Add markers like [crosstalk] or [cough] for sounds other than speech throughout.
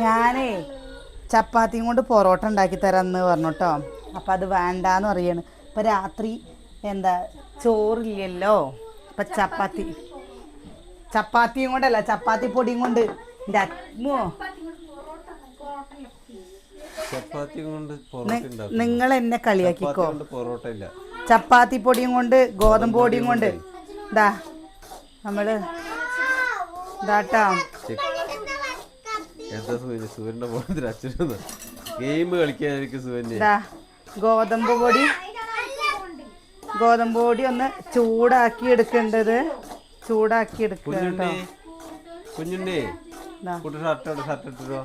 ഞാനേ ചപ്പാത്തിയും കൊണ്ട് പൊറോട്ട ഉണ്ടാക്കി തരാമെന്ന് പറഞ്ഞു കേട്ടോ അപ്പം അത് വേണ്ടാന്ന് പറയാണ്. ഇപ്പം രാത്രി എന്താ ചോറില്ലല്ലോ? ഇപ്പം ചപ്പാത്തി. ചപ്പാത്തിയും കൊണ്ടല്ല ചപ്പാത്തി പൊടിയും കൊണ്ട്. എന്റെ അമ്മോ. കൊണ്ട് പൊറോട്ട ഉണ്ടാക്കും നിങ്ങൾ എന്നെ കളിയാക്കിക്കോ പൊറോട്ട ഇല്ല. ചപ്പാത്തി പൊടിയും കൊണ്ട് ഗോതമ്പ് പൊടിയും കൊണ്ട്. ഇതാ നമ്മൾ ഇതാട്ടാ ഗെയിം കളിക്കാൻ ഗോതമ്പ് പൊടി. ഗോതമ്പ് പൊടി ഒന്ന് ചൂടാക്കി എടുക്കേണ്ടത്. ചൂടാക്കി എടുക്കുക കേട്ടോ. കുഞ്ഞുണ്ണി ഷർട്ട് ഷർട്ട് ഇട്ടിട്ട്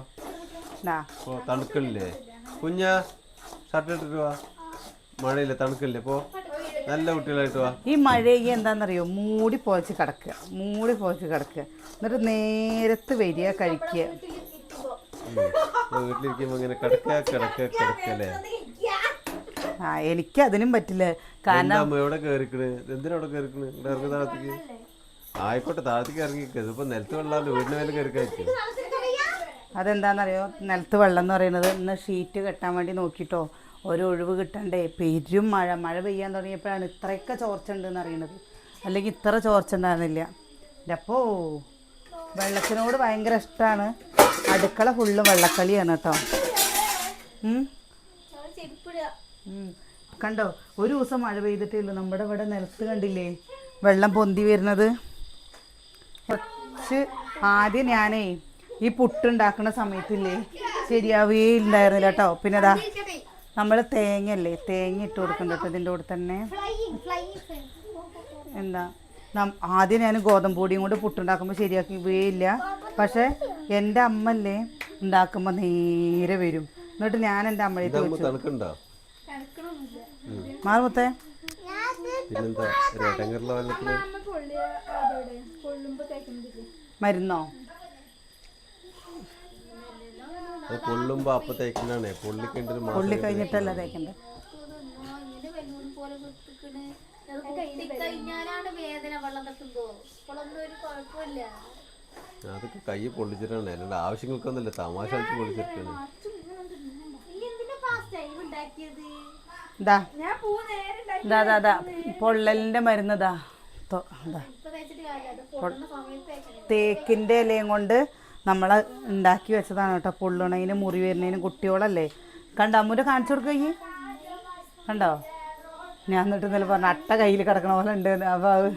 തണുക്കണില്ലേ കുഞ്ഞ ഷർട്ട് ഇട്ടിട്ടോ മഴയില്ല തണുക്കണില്ലേ പോ. നല്ല കുട്ടികളായിട്ട് വാ. ഈ മഴ എന്താണെന്നറിയോ മൂടി പോച്ച് കിടക്കുക. മൂടി പോച്ച് കിടക്കുക. എന്നിട്ട് നേരത്ത് വരിക കഴിക്കുക. ഇങ്ങനെ കിടക്കല്ലേ ആ എനിക്ക് അതിനും പറ്റില്ല. കാരണം എവിടെ കേറിക്കണ്? എന്തിനാ അവിടെ കേറിക്കണ്? ഇവിടെ ഇറങ്ങി താഴത്തേക്ക്. ആയിക്കോട്ടെ താഴത്തേക്ക് ഇറങ്ങി ഇതിപ്പോ നിലത്ത് വെള്ളാണ്ട് വീടിന് മേലെ കയറി അതെന്താണെന്നറിയോ നിലത്ത് വെള്ളം എന്ന് പറയുന്നത് ഇന്ന് ഷീറ്റ് കെട്ടാൻ വേണ്ടി നോക്കിയിട്ടോ ഒരു ഒഴിവ് കിട്ടണ്ടേ? പെരും മഴ. മഴ പെയ്യാൻ തുടങ്ങിയപ്പോഴാണ് ഇത്രയൊക്കെ ചോർച്ച ഉണ്ടെന്ന് അറിയണത്. അല്ലെങ്കിൽ ഇത്ര ചോർച്ച ഉണ്ടായിരുന്നില്ല അപ്പോ വെള്ളത്തിനോട് ഭയങ്കര ഇഷ്ടമാണ്. അടുക്കള ഫുള്ളും വെള്ളക്കളിയാണ് കേട്ടോ. കണ്ടോ? ഒരു ദിവസം മഴ പെയ്തിട്ടേ ഉള്ളൂ. നമ്മുടെ ഇവിടെ നിലത്ത് കണ്ടില്ലേ? വെള്ളം പൊന്തി വരുന്നത്. കുറച്ച് ആദ്യം ഞാനേ ഈ പുട്ടുണ്ടാക്കുന്ന സമയത്തില്ലേ? ശരിയാവേ ഉണ്ടായിരുന്നില്ല കേട്ടോ. പിന്നെ അതാ നമ്മൾ തേങ്ങയല്ലേ തേങ്ങ ഇട്ട് കൊടുക്കുന്നുണ്ട് ഇതിന്റെ കൂടെ തന്നെ? എന്താ? നം- ആദ്യം ഞാൻ ഗോതമ്പ് പൊടിയും കൊണ്ട് പുട്ടുണ്ടാക്കുമ്പോൾ ശരിയാക്കി ഇല്ല. പക്ഷെ എന്റെ അമ്മല്ലേ ഉണ്ടാക്കുമ്പോൾ നേരെ വരും. എന്നിട്ട് ഞാൻ എന്റെ അമ്മയെ മാറുമത്തെ? മരുന്നോ? അത് പൊള്ളുമ്പോ അപ്പൊ തേക്കുന്നതാണേ. പൊള്ളി ഒരു പുള്ളി കഴിഞ്ഞിട്ടല്ല തേക്കണ്ടേ? അതൊക്കെ കൈ പൊള്ളിച്ചിട്ടാണ്. അല്ലാണ്ട് ആവശ്യങ്ങൾക്കൊന്നുമില്ല. തമാശ കളിച്ച് പൊള്ളിച്ചിട്ടാണ് നീ എന്തിനാ ഫാസ്റ്റ് ടൈം ഉണ്ടാക്കിയത് ഇതാ ഞാൻ പൂ നേരെ ഉണ്ടാക്കി ഇതാ ഇതാ ഇതാ പൊള്ളലിന്റെ മരുന്നതാ തേക്കിന്റെ ഇലയും കൊണ്ട് നമ്മൾ ഉണ്ടാക്കി വെച്ചതാണ് കേട്ടോ. പൊള്ളണതിന് മുറി വരുന്നതിനും കുട്ടിയോളല്ലേ കണ്ടോ അമ്മൂന്റെ കാണിച്ചു കൊടുക്കുക ഈ കണ്ടോ? ഞാൻ എന്നിട്ട് ഇന്നലെ പറഞ്ഞ അട്ട കയ്യിൽ കിടക്കണ പോലെ ഉണ്ട് അപ്പോൾ അത്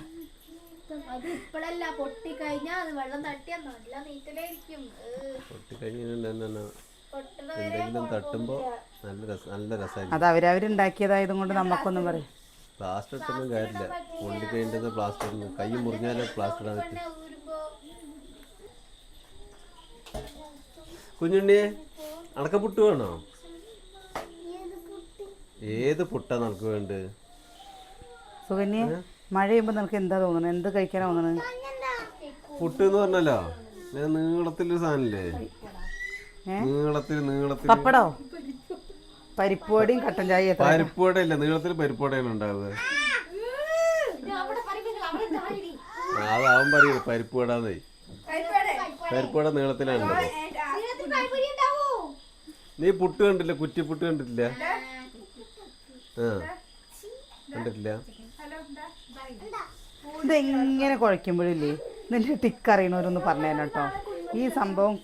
അത് അവരവരുണ്ടാക്കിയതായത് കൊണ്ട് നമുക്കൊന്നും പറയാം. പ്ലാസ്റ്റർ ഒന്നും കാര്യമില്ല. പൊള്ളി കഴിഞ്ഞത് പ്ലാസ്റ്റർ കൈ മുറിഞ്ഞാലേ പ്ലാസ്റ്റർ ഇടാൻ പറ്റും അടക്ക പുട്ട് വേണോ? ഏത് പുട്ടാ നമുക്ക് വേണ്ട സുകന്യ മഴ ചെയ്യുമ്പോൾ നിനക്ക് എന്താ തോന്നുന്നത് എന്ത് കഴിക്കാനാ തോന്നുന്നത് പുട്ട് എന്ന് പറഞ്ഞല്ലോ ഞാൻ നീളത്തിലൊരു സാധനല്ലേ? നീളത്തിൽ നീളത്തിൽ. പപ്പടോ? പരിപ്പുവടിയും കട്ടൻ ചായ പരിപ്പുവട പരിപ്പോടെ ഇല്ല നീളത്തിൽ പരിപ്പുവടയാണ് ഉണ്ടാവുക. അതാവും പറയൂ പരിപ്പുവടാന്നേ പരിപ്പുവട നീളത്തിലാണ് ഉള്ളത് ഇതിനകത്ത് കായ്പൊടി ഉണ്ടാവോ? നീ പുട്ട് കണ്ടില്ല കുറ്റി പുട്ട് കണ്ടിട്ടില്ല? ആ. കണ്ടിട്ടില്ല? ഇതെങ്ങനെ കുഴയ്ക്കുമ്പോഴില്ലേ? നിന്റെ ടിക്ക് അറിയണവരൊന്ന് പറഞ്ഞു കേട്ടോ ഈ സംഭവം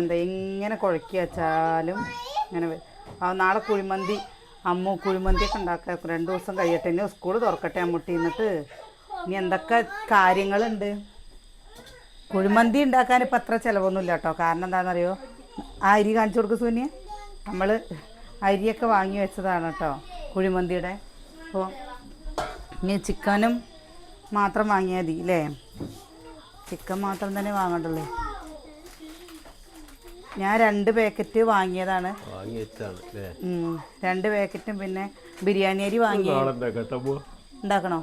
എന്താ എങ്ങനെ കുഴക്കി വെച്ചാലും ഇങ്ങനെ വരും. ആ നാളെ കുഴിമന്തി അമ്മ കുഴിമന്തിയൊക്കെ ഉണ്ടാക്കാം രണ്ട് ദിവസം കഴിയട്ടെ. ഇനി സ്കൂൾ തുറക്കട്ടെ അമ്മൂട്ടി എന്നിട്ട്. ഇനി എന്തൊക്കെ കാര്യങ്ങളുണ്ട്? കുഴിമന്തി ഉണ്ടാക്കാൻ ഇപ്പം അത്ര ചിലവൊന്നുമില്ല കേട്ടോ കാരണം എന്താണെന്നറിയോ? ആ അരി കാണിച്ചു കൊടുക്കും സൂന്യ. നമ്മൾ അരിയൊക്കെ വാങ്ങി വെച്ചതാണ് കേട്ടോ കുഴിമന്തിയുടെ. അപ്പോൾ ഇനി ചിക്കനും മാത്രം വാങ്ങിയാൽ മതി അല്ലേ ചിക്കൻ മാത്രം തന്നെ വാങ്ങണ്ടല്ലേ? ഞാൻ രണ്ട് പാക്കറ്റ് വാങ്ങിയതാണ്. രണ്ട് പാക്കറ്റും പിന്നെ ബിരിയാണി അരി വാങ്ങി. നാളെ ഉണ്ടാക്കാം കേട്ടോ പോ ഉണ്ടാക്കണോ?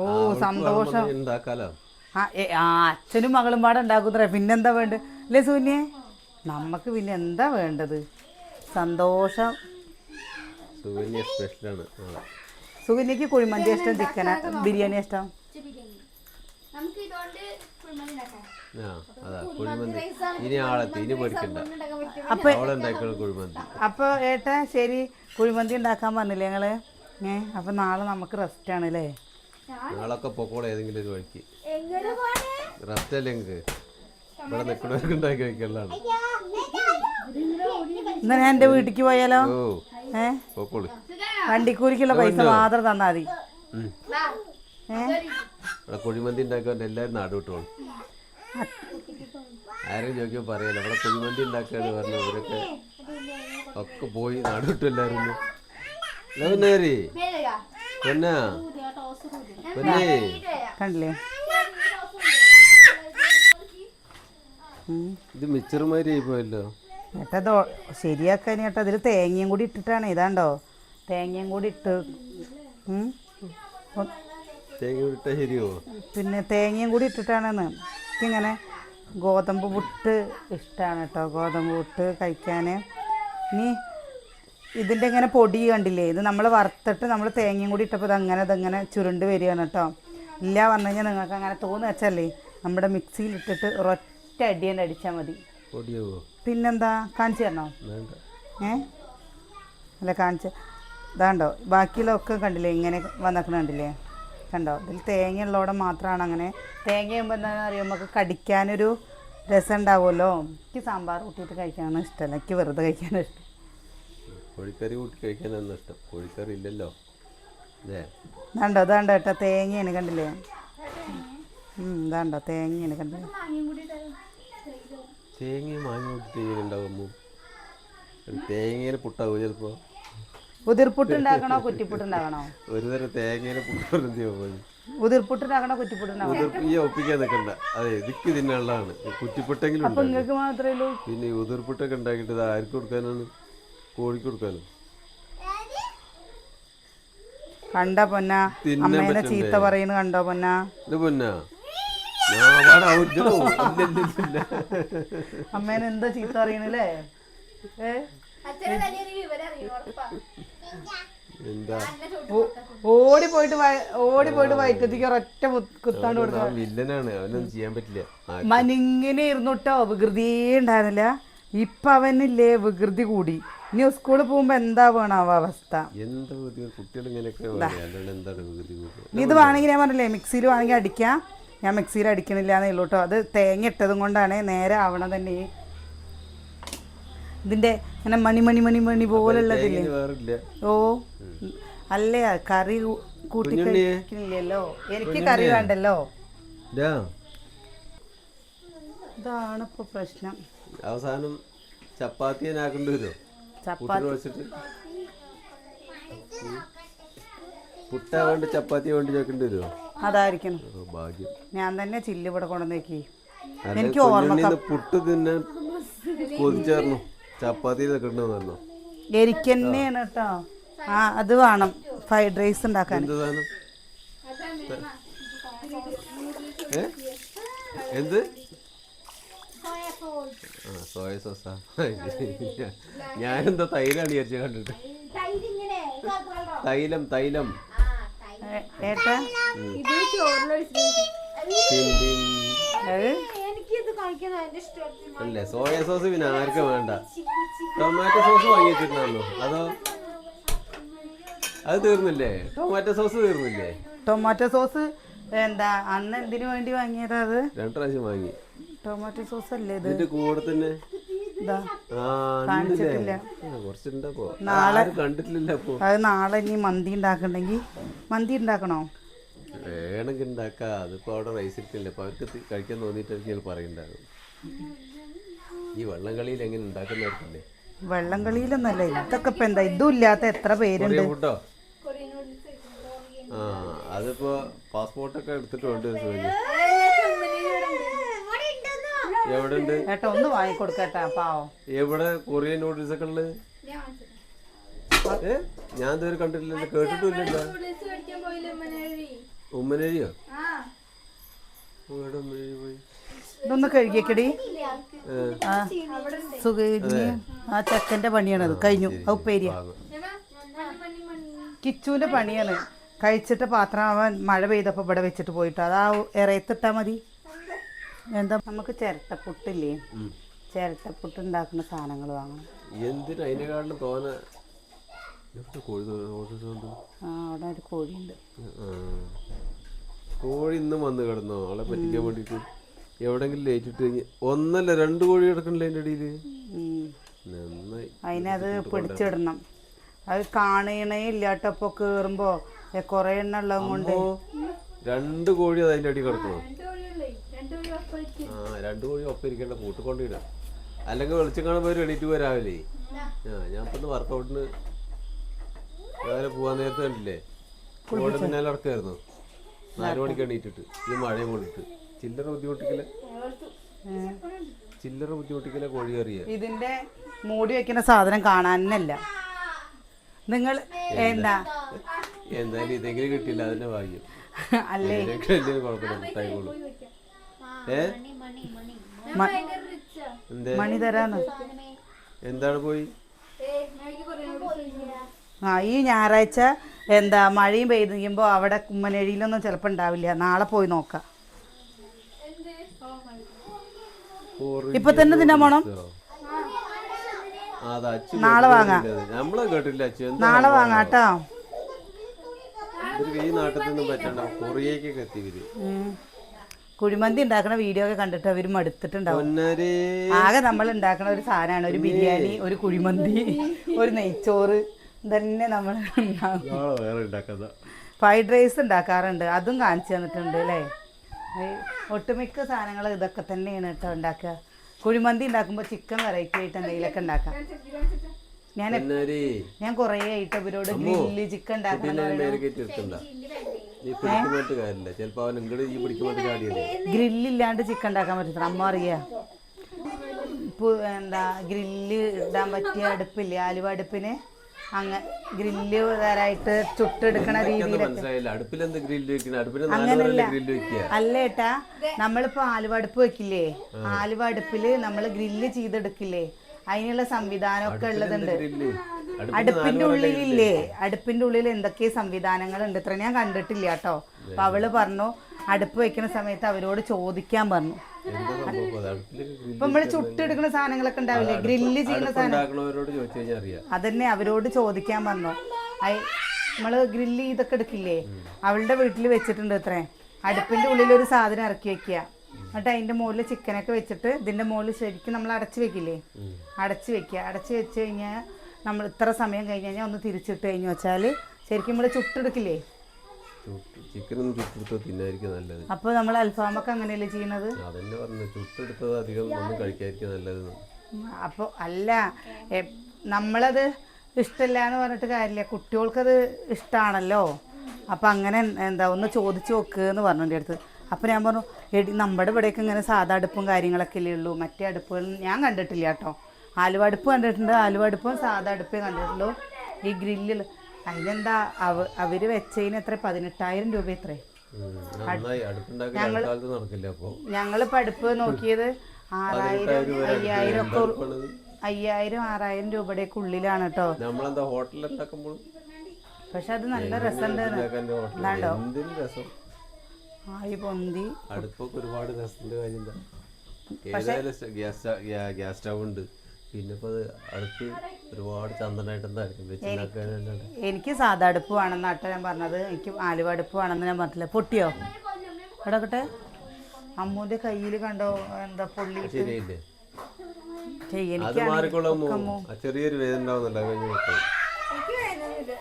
ഓ സന്തോഷം. ആ അച്ഛനും മകളും പാടെ ഉണ്ടാക്കുന്നേ പിന്നെന്താ വേണ്ടത്? അല്ലേ സൂന്യെ? നമുക്ക് പിന്നെ എന്താ വേണ്ടത്? സന്തോഷം. സുകന്യ സ്പെഷ്യൽ ആണ്. സുകന്യക്ക് കുഴിമന്തി ഇഷ്ടം ചിക്കൻ ബിരിയാണി ഇഷ്ടം. അപ്പൊ ഏട്ടാ ശരി കുഴിമന്തി ഉണ്ടാക്കാൻ വന്നില്ലേ ഞങ്ങൾ? ഏ അപ്പൊ നാളെ നമുക്ക് റെസ്റ്റ് ആണ് അല്ലേ നാളൊക്കെ പൊക്കോളെ ഏതെങ്കിലും ഒരു വഴിക്ക്. റെസ്റ്റ് അല്ലേ നിങ്ങൾക്ക് ഇവിടെ നിൽക്കണവർക്ക് ഉണ്ടാക്കി കഴിക്കലാണ് എന്നാ ഞാൻ എന്റെ വീട്ടിക്ക് പോയാലോ? ഏ? പൊക്കോളി. വണ്ടിക്കൂലിക്കുള്ള പൈസ മാത്രം തന്നാ മതി. ഇവിടെ കുഴിമന്തി ഉണ്ടാക്കാൻ എല്ലാവരും നാട് വിട്ടോളും ആരും ചോദിക്കാൻ പറയാലോ ഇവിടെ കുഴിമന്തി ഉണ്ടാക്കാന്ന് പറഞ്ഞു ഇവരൊക്കെ ഒക്കെ പോയി നാട് വിട്ടു എല്ലാവരും ലവനേരി പൊന്നാ. പൊന്നേ. കണ്ടില്ലേ. ഇത് മിച്ചറുമാരി ആയി പോയല്ലോ. ഏട്ടാ ശരിയാക്കാൻ ഏട്ടാ അതിൽ തേങ്ങയും കൂടി ഇട്ടിട്ടാണ്. ഇതാണ്ടോ? തേങ്ങയും കൂടി ഇട്ട്. പിന്നെ തേങ്ങയും കൂടി ഇട്ടിട്ടാണെന്ന്. എനിക്കിങ്ങനെ ഗോതമ്പ് പുട്ട് ഇഷ്ടമാണ് കേട്ടോ. ഗോതമ്പ് പുട്ട് കഴിക്കാൻ ഇനി ഇതിന്റെ ഇങ്ങനെ പൊടി കണ്ടില്ലേ? ഇത് നമ്മൾ വറുത്തിട്ട് നമ്മൾ തേങ്ങയും കൂടി ഇട്ടപ്പോൾ ഇത് അങ്ങനെ ഇതങ്ങനെ ചുരുണ്ട് വരികയാണ് കേട്ടോ ഇല്ല പറഞ്ഞു കഴിഞ്ഞാൽ നിങ്ങൾക്ക് അങ്ങനെ തോന്നുക വെച്ചല്ലേ നമ്മുടെ മിക്സിയിൽ ഇട്ടിട്ട് ഒരൊറ്റ അടി തന്നെ അടിച്ചാൽ മതി. പിന്നെന്താ? കാണിച്ചു തരണോ? ഏ? അല്ല കാണിച്ച. ഇതാണ്ടോ? ബാക്കിയുള്ളതൊക്കെ കണ്ടില്ലേ? ഇങ്ങനെ വന്നേക്കണ കണ്ടില്ലേ? കണ്ടോ? ഇതിൽ തേങ്ങ ഉള്ളവിടെ മാത്രമാണ് അങ്ങനെ. തേങ്ങ ആകുമ്പോൾ എന്താണെന്ന് അറിയുമ്പോൾ നമുക്ക് കടിക്കാനൊരു രസം ഉണ്ടാവുമല്ലോ. എനിക്ക് സാമ്പാർ കൂട്ടിയിട്ട് കഴിക്കാനാണ് ഇഷ്ടമല്ല എനിക്ക് വെറുതെ കഴിക്കാനാണ് ഇഷ്ടം. കോഴിക്കറി കൂട്ടി കഴിക്കാനാണ് ഇഷ്ടം. കോഴിക്കറി ഇല്ലല്ലോ. അല്ലേ? ഇതാണ്ടോ ഇതാണ്ടോ കേട്ടോ തേങ്ങയാണ് കണ്ടില്ലേ? ഇതാണ്ടോ തേങ്ങയാണ് കണ്ടില്ലേ? തേങ്ങയും വാങ്ങി കൂട്ടിട്ട് ഇങ്ങനെ ഉണ്ടാകുമ്പോൾ തേങ്ങയിൽ പുട്ടാവും ചിലപ്പോൾ ഉതിർപുട്ടുണ്ടാക്കണോ കുറ്റിപ്പുട്ടുണ്ടാക്കണോ? ഒരു തരം തേങ്ങയിൽ പുട്ടുണ്ടാവും ഉതിർപുട്ടുണ്ടാക്കണോ കുറ്റിപ്പുട്ടുണ്ടാക്കണോ? ഈ ഒപ്പിക്കാൻ നിൽക്കണ്ട അതെ ഇതിക്ക് തിന്നുള്ളതാണ് കുറ്റിപ്പുട്ടെങ്കിലും അപ്പം ഉണ്ടാക്കും. നിങ്ങൾക്ക് മാത്രമേ ഉള്ളൂ. പിന്നെ ഉതിർപുട്ടൊക്കെ ഉണ്ടാക്കിയിട്ട് ഇത് ആർക്ക് കൊടുക്കാനാണ്? കോഴിക്ക് കൊടുക്കാലോ കണ്ട പൊന്ന? അമ്മേനെ? ചീത്ത പറയുന്നു കണ്ടോ പൊന്ന? ഇത് പൊന്നാ. അമ്മേനെ എന്താ ചീത്ത അറിയണല്ലേ എന്താ? ഓടി പോയിട്ട് ഓടി പോയിട്ട് വയറ്റത്തേക്ക് ഒരൊറ്റ കുത്താണ്ട് അവൻ വില്ലനാണ്. അവനൊന്നും ചെയ്യാൻ പറ്റില്ല. മനിങ്ങനെ ഇരുന്നിട്ടോ വികൃതിയേ ഉണ്ടായിരുന്നില്ല. ഇപ്പൊ അവനില്ലേ? വികൃതി കൂടി. ഇനി സ്കൂളിൽ പോകുമ്പോ എന്താ വേണോ അവസ്ഥ? എന്താ കുട്ടികൾ ഇങ്ങനെയൊക്കെ ഇത് വേണമെങ്കിൽ ഞാൻ പറഞ്ഞില്ലേ മിക്സിയിൽ വേണമെങ്കിൽ അടിക്കാം. ഞാൻ മിക്സിയിൽ അടിക്കണില്ല എന്നേ ഉള്ളൂ കേട്ടോ അത് തേങ്ങ ഇട്ടതും കൊണ്ടാണ് നേരെ ആവണം തന്നെ. ഇതിന്റെ ഇങ്ങനെ മണി മണി മണി മണി പോലുള്ളതില്ലേ? ഓ അല്ലേ? കറി കൂട്ടി കഴിക്കണില്ലല്ലോ എനിക്ക് കറി വേണ്ടല്ലോ. ഇതാണിപ്പോ ഇതാണ് ഇപ്പൊ പ്രശ്നം. അവസാനം ചപ്പാത്തി ആക്കേണ്ടി വരുമോ ചപ്പാത്തി. പുട്ടാ വേണ്ടി ചപ്പാത്തി കൊണ്ട് ചേക്കേണ്ടി വരുമോ? അതായിരിക്കണം. ഭാഗ്യം. ഞാൻ തന്നെ ചില്ല് ഇവിടെ കൊണ്ടുവന്നേക്കി. എനിക്ക് ഓർമ്മ പുട്ട് തിന്നാൻ കൊതിച്ചേർന്നു? ചപ്പാത്തി പറഞ്ഞു എനിക്ക് തന്നെയാണ് കേട്ടോ. ആ അത് വേണം. ഫ്രൈഡ് റൈസ് ഉണ്ടാക്കാൻ. എന്ത്? ആ സോയ സോസാ ഞാനെന്താ തൈലാണ് വിചാരിച്ചു കണ്ടിട്ട്. തൈലം തൈലം. ഏട്ടാ? ഇത് അല്ലേ? സോയ സോസ് പിന്നെ ആർക്കും വേണ്ട. ടൊമാറ്റോ സോസ് വാങ്ങി വെച്ചിട്ടുണ്ടല്ലോ അതോ? അത് തീർന്നില്ലേ? ടൊമാറ്റോ സോസ് തീർന്നില്ലേ? ടൊമാറ്റോ സോസ് എന്താ അന്ന് എന്തിനു വേണ്ടി വാങ്ങിയതാ അത്? രണ്ടു പ്രാവശ്യം വാങ്ങി. ടൊമാറ്റോ സോസ് അല്ലേ ഇത്? ഇതിന്റെ കൂടെ തന്നെ? കാണിച്ചിട്ടില്ല. നാളെ- കണ്ടിട്ടില്ല അത് നാളെ ഇനി മന്തി ഉണ്ടാക്കണ്ടെങ്കിൽ മന്തി ഉണ്ടാക്കണോ? വേണമെങ്കിൽ ഉണ്ടാക്കാം. അതിപ്പോ അവിടെ റൈസ് ഇട്ടില്ല അപ്പൊ അവർക്ക് കഴിക്കാൻ തോന്നിയിട്ടായിരിക്കും പറയണ്ടാകും ഈ വെള്ളം കളിയിൽ എങ്ങനെ ഉണ്ടാക്കുന്നവർക്കില്ലേ? വെള്ളം കളിയിലൊന്നല്ല ഇതൊക്കെ ഇപ്പൊ എന്താ? ഇതും ഇല്ലാത്ത എത്ര പേരുണ്ട്? കേട്ടോ ആ? അതിപ്പോ പാസ്പോർട്ടൊക്കെ എടുത്തിട്ട് എവിടെ ഉണ്ട് ഏട്ടാ ഒന്ന് വാങ്ങിക്കൊടുക്കട്ടാ പാവം. എവിടെ? കൊറിയൻ നൂഡിൽസ് ഒക്കെ ഉള്ളത്? ഏ? ഞാൻ ഇതുവരെ കണ്ടിട്ടില്ല കേട്ടിട്ടില്ലല്ലോ ഉമ്മനേരിയോ? എവിടെ ഉമ്മനരി പോയി? ഇതൊന്ന് കഴുകിയക്കടി. ആ സുഖ ആ ചെക്കന്റെ പണിയാണത്. കഴിഞ്ഞു. അത് ഉപ്പേരിയ. കിച്ചുവിന്റെ പണിയാണ്. കഴിച്ചിട്ട് പാത്രം അവൻ മഴ പെയ്തപ്പോൾ ഇവിടെ വെച്ചിട്ട് പോയിട്ട്. ആ ഇറയത്തിട്ടാൽ മതി. എന്താ നമുക്ക് ചിരട്ടപ്പുട്ടില്ലേ. ചിരട്ടപ്പുട്ട് ഉണ്ടാക്കുന്ന സാധനങ്ങൾ വാങ്ങണം. എന്തിനാ? അതിനെക്കാട്ടിലും തോന അവിടെ ഒരു കോഴിയുണ്ട്. കോഴി ഇന്നും വന്ന് കിടന്നോ? അവളെ പറ്റിക്കാൻ വേണ്ടിട്ട് എവിടെങ്കിലും ലേറ്റിട്ട് കഴിഞ്ഞ് ഒന്നല്ല രണ്ട് കോഴി കിടക്കണില്ല അതിന്റെ ഇടയിൽ നന്നായി. അതിനത് പിടിച്ചിടണം. അത് കാണണേ ഇല്ലാട്ടപ്പോ കേറുമ്പോ. കൊറേ എണ്ണ ഉള്ളത് കൊണ്ട്. രണ്ട് കോഴി അത് അതിന്റെ അടി കിടക്കണോ രണ്ടു കോഴിയുള്ളേ രണ്ടു കോഴി ഒപ്പം ആ രണ്ട് കോഴി ഒപ്പം ഇരിക്കേണ്ട കൂട്ട് കൊണ്ടിടാം അല്ലെങ്കിൽ വെളിച്ചം കാണുമ്പോൾ ഒരു എണീറ്റ് പോയി രാവിലെ. ആ ഞാൻ ഇപ്പം വർക്കൗട്ടിന് രാവിലെ പോവാൻ നേരത്തെ കണ്ടില്ലേ? ഓടി പിന്നാലെ ഇറക്കായിരുന്നു നാല് മണിക്ക് എണീറ്റിട്ട്. ഈ മഴയും കൊണ്ടിട്ട് ചില്ലറ ബുദ്ധിമുട്ടിക്കൽ ചില്ലറ ബുദ്ധിമുട്ടിക്കല കോഴി കറിയ? ഇതിന്റെ മൂടി വെക്കുന്ന സാധനം കാണാനല്ല നിങ്ങൾ എന്താ? എന്തായാലും ഇതെങ്കിലും കിട്ടില്ല അതിന്റെ ഭാഗ്യം. അല്ലേ? കുഴപ്പമില്ല മുട്ടായിക്കോളും. മണി മണി മണി. മ- ഭയങ്കര എന്തേ? മണി തരാന്ന്. എന്താണ് പോയി? ആ ഈ ഞായറാഴ്ച എന്താ മഴയും പെയ്തിരിക്കുമ്പോ അവിടെ കുമ്മനഴിയിലൊന്നും ചിലപ്പോൾ ഉണ്ടാവില്ല നാളെ പോയി നോക്കാം. ഇപ്പൊ തന്നെ തിന്നാൻ പോണം നാളെ വാങ്ങാം. കേട്ടിട്ടില്ല. കേട്ടില്ല അച്ചു നാളെ വാങ്ങാട്ടോ കേട്ടോ. ഈ നാട്ടിൽ നിന്നും പറ്റണ്ട. കൊറിയക്കൊക്കെ എത്തി. കുഴിമന്തി ഉണ്ടാക്കുന്ന വീഡിയോ ഒക്കെ കണ്ടിട്ട് അവർ മടുത്തിട്ടുണ്ടാവും. ആകെ നമ്മൾ ഉണ്ടാക്കുന്ന ഒരു സാധനമാണ് ഒരു ബിരിയാണി ഒരു കുഴിമന്തി ഒരു നെയ്ച്ചോറ് തന്നെ നമ്മൾ ഫ്രൈഡ് റൈസ് ഉണ്ടാക്കാറുണ്ട് അതും കാണിച്ചു തന്നിട്ടുണ്ട് അല്ലേ? ഒട്ടുമിക്ക സാധനങ്ങൾ ഇതൊക്കെ തന്നെയാണ് കേട്ടോ ഉണ്ടാക്കുക. കുഴിമന്തി ഉണ്ടാക്കുമ്പോൾ ചിക്കൻ വെറൈറ്റി ആയിട്ട് എന്തെങ്കിലുമൊക്കെ ഉണ്ടാക്കാം. ഞാൻ ഞാൻ കുറേ ആയിട്ട് ഇവരോട് ഗ്രില്ല് ചിക്കൻ ഉണ്ടാക്കണം ഗ്രില്ലില്ലാണ്ട് ചിക്കൻ ഉണ്ടാക്കാൻ പറ്റത്തില്ല. അമ്മ അറിയാ എന്താ ഗ്രില്ല് ഇടാൻ പറ്റിയ അടുപ്പില്ലേ ആലുവ അടുപ്പിന്? അങ്ങ ഗ്രില്ല് തരായിട്ട് ചുട്ടെടുക്കണ രീതിയിലൊക്കെ. അങ്ങനല്ല. അല്ല ഏട്ടാ നമ്മളിപ്പോ ആലുവ അടുപ്പ് വെക്കില്ലേ? ആലുവ അടുപ്പിൽ നമ്മൾ ഗ്രില്ല് ചെയ്തെടുക്കില്ലേ? അതിനുള്ള സംവിധാനമൊക്കെ ഉള്ളതുണ്ട്. അടുപ്പിന്റെ ഉള്ളിലില്ലേ? അടുപ്പിന്റെ ഉള്ളിൽ എന്തൊക്കെ സംവിധാനങ്ങളുണ്ട്? ഇത്ര ഞാൻ കണ്ടിട്ടില്ല കേട്ടോ. അപ്പൊ അവൾ പറഞ്ഞു അടുപ്പ് വെക്കുന്ന സമയത്ത് അവരോട് ചോദിക്കാൻ പറഞ്ഞു. ഇപ്പൊ നമ്മൾ ചുട്ടെടുക്കുന്ന സാധനങ്ങളൊക്കെ ഉണ്ടാവില്ലേ? ഗ്രില്ല് ചെയ്യുന്ന സാധനം. അതന്നെ അവരോട് ചോദിക്കാൻ പറഞ്ഞു. നമ്മൾ ഗ്രില്ല് ഇതൊക്കെ എടുക്കില്ലേ? അവളുടെ വീട്ടിൽ വെച്ചിട്ടുണ്ട് ഇത്രേ. അടുപ്പിന്റെ ഉള്ളിൽ ഒരു സാധനം ഇറക്കി വെക്കുക. എന്നിട്ട് അതിന്റെ മുകളിൽ ചിക്കനൊക്കെ വെച്ചിട്ട് ഇതിന്റെ മുകളിൽ ശരിക്കും നമ്മൾ അടച്ചു വെക്കില്ലേ? അടച്ചു വെക്കുക. അടച്ചു വെച്ച് കഴിഞ്ഞാൽ നമ്മൾ ഇത്ര സമയം കഴിഞ്ഞ് കഴിഞ്ഞാൽ ഒന്ന് തിരിച്ചിട്ട് കഴിഞ്ഞു വെച്ചാൽ ശരിക്കും നമ്മൾ ചുട്ടെടുക്കില്ലേ? ചിക്കനൊന്നും തിന്നായിരിക്കും നല്ലത്. അപ്പോൾ നമ്മൾ അൽഫാമൊക്കെ അങ്ങനെയല്ലേ ചെയ്യുന്നത്? അതന്നെ പറഞ്ഞു ചുട്ടെടുത്തത് അധികം ഒന്നും കഴിക്കാതിരിക്കും നല്ലത്. അപ്പോൾ അല്ല നമ്മളത് ഇഷ്ടമില്ല എന്ന് പറഞ്ഞിട്ട് കാര്യമില്ല. കുട്ടികൾക്കത് ഇഷ്ടമാണല്ലോ അപ്പം അങ്ങനെ എന്താ ഒന്ന് ചോദിച്ചു നോക്ക് എന്ന് പറഞ്ഞു എന്റെ അടുത്ത്. അപ്പൊ ഞാൻ പറഞ്ഞു എടി നമ്മുടെ ഇവിടെയൊക്കെ ഇങ്ങനെ സാധാ അടുപ്പും കാര്യങ്ങളൊക്കെ അല്ലേ ഉള്ളൂ. മറ്റേ അടുപ്പുകൾ ഞാൻ കണ്ടിട്ടില്ല കേട്ടോ. ആലുവ അടുപ്പ് കണ്ടിട്ടുണ്ട്. ആലുവടുപ്പും സാധാ അടുപ്പേ കണ്ടിട്ടുള്ളൂ. ഈ ഗ്രില്ലിൽ അതിനെന്താ അവ അവർ വെച്ചതിന് എത്ര? പതിനെട്ടായിരം രൂപ എത്ര അപ്പൊ? ഞങ്ങളിപ്പോൾ അടുപ്പ് നോക്കിയത് ആറായിരം അയ്യായിരം ഒക്കെ. അയ്യായിരം ആറായിരം രൂപയുടെയൊക്കെ ഉള്ളിലാണ് കേട്ടോ. പക്ഷെ അത് നല്ല രസമുണ്ട്. ആയി പൊന്തി. അടുപ്പൊക്കെ ഒരുപാട് കാര്യം സ്റ്റ- ഗ്യാസ് സ്റ്റൗ ഉണ്ട് പിന്നെ അടുത്ത് അത് ഒരുപാട് ചന്ദനായിട്ട് എന്തായിരിക്കും എനിക്ക് സാധാ അടുപ്പ് വേണമെന്ന് ആട്ടോ ഞാൻ പറഞ്ഞത്. എനിക്ക് ആലുവ അടുപ്പ് വേണമെന്ന് ഞാൻ പറഞ്ഞില്ല പൊട്ടിയോ? എടക്കട്ടെ അമ്മൂന്റെ കയ്യിൽ കണ്ടോ എന്താ പൊള്ളി ശരിയല്ലേ അത് മാറിക്കൊള്ളാമോ ചെറിയൊരു വേദന ഉണ്ടാവുന്നല്ല കഴിഞ്ഞ എനിക്ക് വേദനയില്ല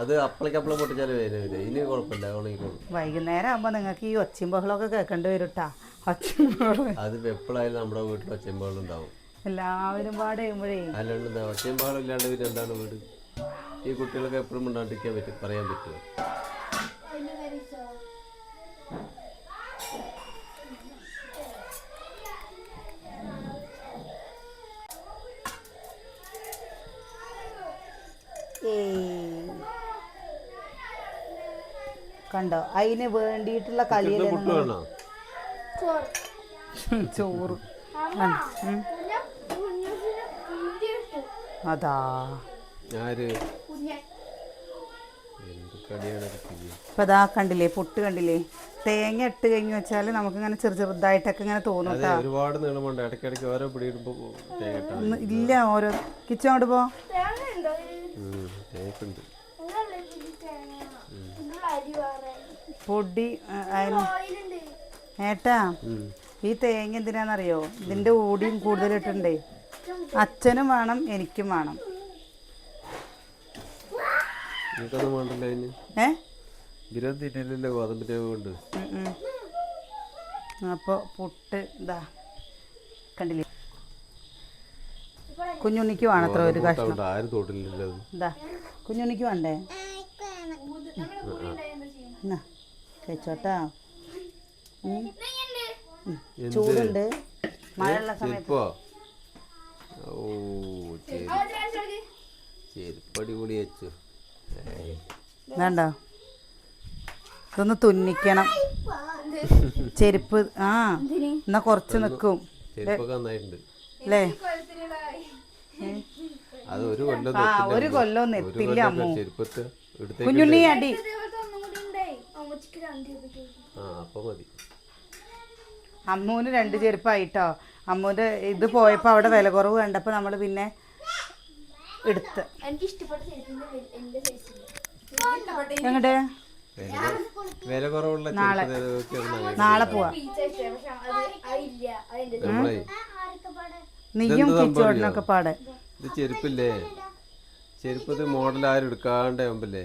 അത് അപ്പളേക്കപ്പളെ പൊട്ടിച്ചാൽ വേദന വരും ഇനി കുഴപ്പമില്ല. ഉണങ്ങിക്കോളും വൈകുന്നേരം ആകുമ്പോൾ നിങ്ങൾക്ക് ഈ ഒച്ചയും ബഹളമൊക്കെ കേൾക്കേണ്ടി വരും കേട്ടാ ഒച്ചയും ബഹളം അത് എപ്പോഴായാലും നമ്മുടെ വീട്ടിൽ ഒച്ചയമ്പാളും ഉണ്ടാവും. എല്ലാവരും പാടെ ചെയ്യുമ്പോഴേ അല്ലാണ്ട് എന്താ ഒച്ചയമ്പാളും ഇല്ലാണ്ട് പിന്നെ എന്താണ് വീട്? ഈ കുട്ടികളൊക്കെ എപ്പോഴും ഉണ്ടാണ്ടിരിക്കാൻ പറ്റും പറയാൻ പറ്റുമോ? കണ്ടോ? അതിന് വേണ്ടിയിട്ടുള്ള കളിയല്ലേ ചോറ്. ചോറ്. അതാ. ഇപ്പം കണ്ടില്ലേ പൊട്ട് കണ്ടില്ലേ? തേങ്ങ ഇട്ട് കഴിഞ്ഞ് വെച്ചാൽ നമുക്കിങ്ങനെ ചെറു ചെറുതായിട്ടൊക്കെ ഇങ്ങനെ തോന്നും അതെ ഒരുപാട് നീളമുണ്ട്. ഇടയ്ക്കിടയ്ക്ക് ഓരോ പിടിയിടുമ്പോൾ ഇല്ല ഓരോ കിച്ചൺ അങ്ങോട്ട് പോ. പൊടി ഓയിലുണ്ട്. ഏട്ടാ ഈ തേങ്ങ എന്തിനാന്നറിയോ? ഇതിന്റെ ഓടിയും കൂടുതലിട്ടുണ്ടേ. അച്ഛനും വേണം എനിക്കും വേണം. അപ്പൊ അപ്പോൾ പുട്ട് ഇതാ കണ്ടില്ലേ? കുഞ്ഞുണ്ണിക്ക് വേണത്ര ഒരു കഷ്ണം. ഇതാ കുഞ്ഞുണ്ണിക്ക് വേണ്ടേ? കഴിച്ചോട്ടാ. ചൂടുണ്ട്. മഴയുള്ള സമയത്ത്. ഓ ചെരുപ്പ് വെച്ചു. ഏയ്. ഇതൊന്ന് തുന്നിക്കണം. ചെരുപ്പ് ആ എന്നാ കുറച്ച് നിൽക്കും നന്നായിട്ടുണ്ട്. അല്ലേ? അത് ഒരു കൊല്ലം അമ്മു. ചെരുപ്പത്ത് കുഞ്ഞുണ്ണി അടി. അമ്മൂന് രണ്ട് ചെരുപ്പായിട്ടോ? അമ്മൂന്റെ ഇത് പോയപ്പോ അവിടെ വില കുറവ് കണ്ടപ്പോ നമ്മൾ പിന്നെ എടുത്ത്. എങ്ങോട്ട്? വില കുറവുള്ള നന്നായി. നാളെ പോവാ. നീയും കിച്ചോടിനൊക്കെ പാടെ. ഇത് ചെരുപ്പില്ലേ? ചെരുപ്പത് മോഡൽ ആരും എടുക്കാണ്ട് ആകുമ്പല്ലേ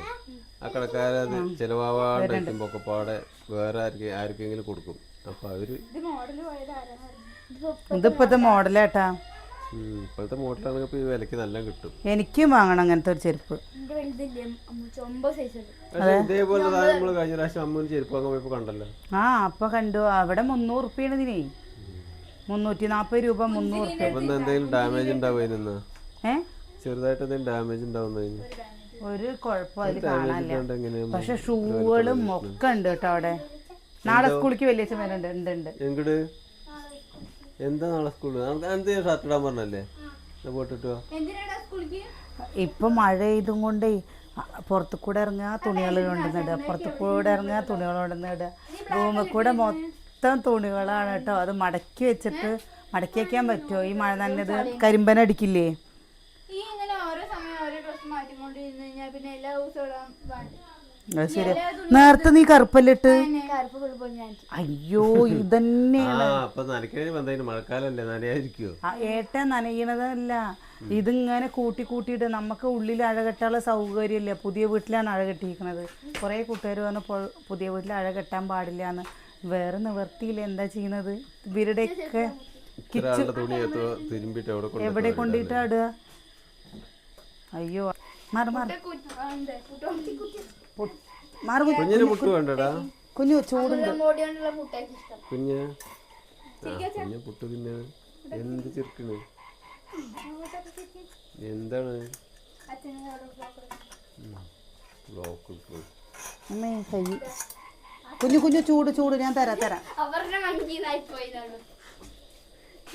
ആ കടക്കാരത് ചിലവാവാണ്ട് പാടെ വേറെ ആർക്കെങ്കിലും കൊടുക്കും. അപ്പൊ അവർ ഇത് മോഡൽ പോയത് ആരാണ് ഇതിപ്പത്തെ മോഡലേട്ടാ. ഇപ്പോഴത്തെ മോഡലാണെങ്കിൽ വിലക്ക് നല്ല കിട്ടും. എനിക്കും വാങ്ങണം അങ്ങനത്തെ ഒരു ചെരുപ്പ്. ഉണ്ട് ഇതേപോലെ നമ്മൾ കഴിഞ്ഞ പ്രാവശ്യം അമ്മൂന് ചെരുപ്പ് വാങ്ങാൻ പോയപ്പോ കണ്ടല്ലോ. ആ അപ്പൊ കണ്ടു. അവിടെ മുന്നൂറ് ഇതിനെ. മുന്നൂറ്റി നാപ്പത് രൂപ മുന്നൂറ് എന്തെങ്കിലും ഡാമേജ് ഉണ്ടാവും ചെറുതായിട്ട് എന്തെങ്കിലും ഡാമേജ് ഒരു കുഴപ്പം അതിൽ കാണാനില്ല. പക്ഷെ ഷൂകളും ഒക്കെ ഉണ്ട് കേട്ടോ അവിടെ. നാളെ സ്കൂളിലേക്ക് വലിയ ഉണ്ട് ഉണ്ട്. എങ്ങട്? എന്താ നാളെ സ്കൂളിൽ എന്ത് ഷർട്ട് ഇടാൻ പറഞ്ഞല്ലേ? പോട്ടിട്ടോ? ഇപ്പൊ മഴ ഇതും കൊണ്ട് പുറത്തു കൂടെ ഇറങ്ങുക തുണികൾ കൊണ്ടുവന്നിടുക പുറത്തു കൂടെ ഇറങ്ങുക തുണികൾ കൊണ്ടുവന്നിടുക റൂമിൽ കൂടെ മൊത്തം തുണികളാണ് കേട്ടോ. അത് മടക്കി വെച്ചിട്ട് മടക്കി വെക്കാൻ പറ്റുമോ? ഈ മഴ നനഞ്ഞത് കരിമ്പന അടിക്കില്ലേ? ഈ ഇങ്ങനെ ഓരോ സമയം ഓരോ ഡ്രസ് മാറ്റിക്കൊണ്ടിരുന്നു കഴിഞ്ഞാൽ പിന്നെ എല്ലാ ദിവസവും അത് ശരിയാ. നേരത്തെ നീ കറുപ്പല്ലിട്ട്. അയ്യോ ഇതന്നെ ആ അപ്പൊ നനയ്ക്കണേ എന്തായാലും മഴക്കാലല്ലേ നനയായിരിക്കോ ആ ഏട്ട നനയണതല്ല. ഇതിങ്ങനെ കൂട്ടി കൂട്ടിയിട്ട് നമുക്ക് ഉള്ളിൽ അഴകെട്ടാനുള്ള സൗകര്യമില്ല. പുതിയ വീട്ടിലാണ് അഴകെട്ടിയിരിക്കുന്നത് കുറേ കൂട്ടുകാർ വന്നപ്പോൾ പുതിയ വീട്ടിൽ അഴകെട്ടാൻ പാടില്ല എന്ന് വേറെ നിവർത്തിയില്ല എന്താ ചെയ്യുന്നത് ഇവരുടെയൊക്കെ തുണി തിരുമ്പിട്ട് എവിടെ കൊണ്ട് എവിടെ കൊണ്ടിട്ടാ ഇടുക? അയ്യോ. മാറി മാറി കുഞ്ഞ്. കുഞ്ഞിന് പുട്ട് വേണ്ടടാ. കുഞ്ഞു ചൂടുണ്ട്. ഇഷ്ടം. കുഞ്ഞ്? ആ, കുഞ്ഞ് പുട്ട് പിന്നെ എന്ത് ചെറുക്കണ് എന്താണ്? ബ്ലോക്ക്. അമ്മേ കൈ. കുഞ്ഞു കുഞ്ഞു ചൂട് ചൂട്. ഞാൻ തരാം തരാം. അവരുടെ മഞ്ചിന്നായി പോയതാണ്.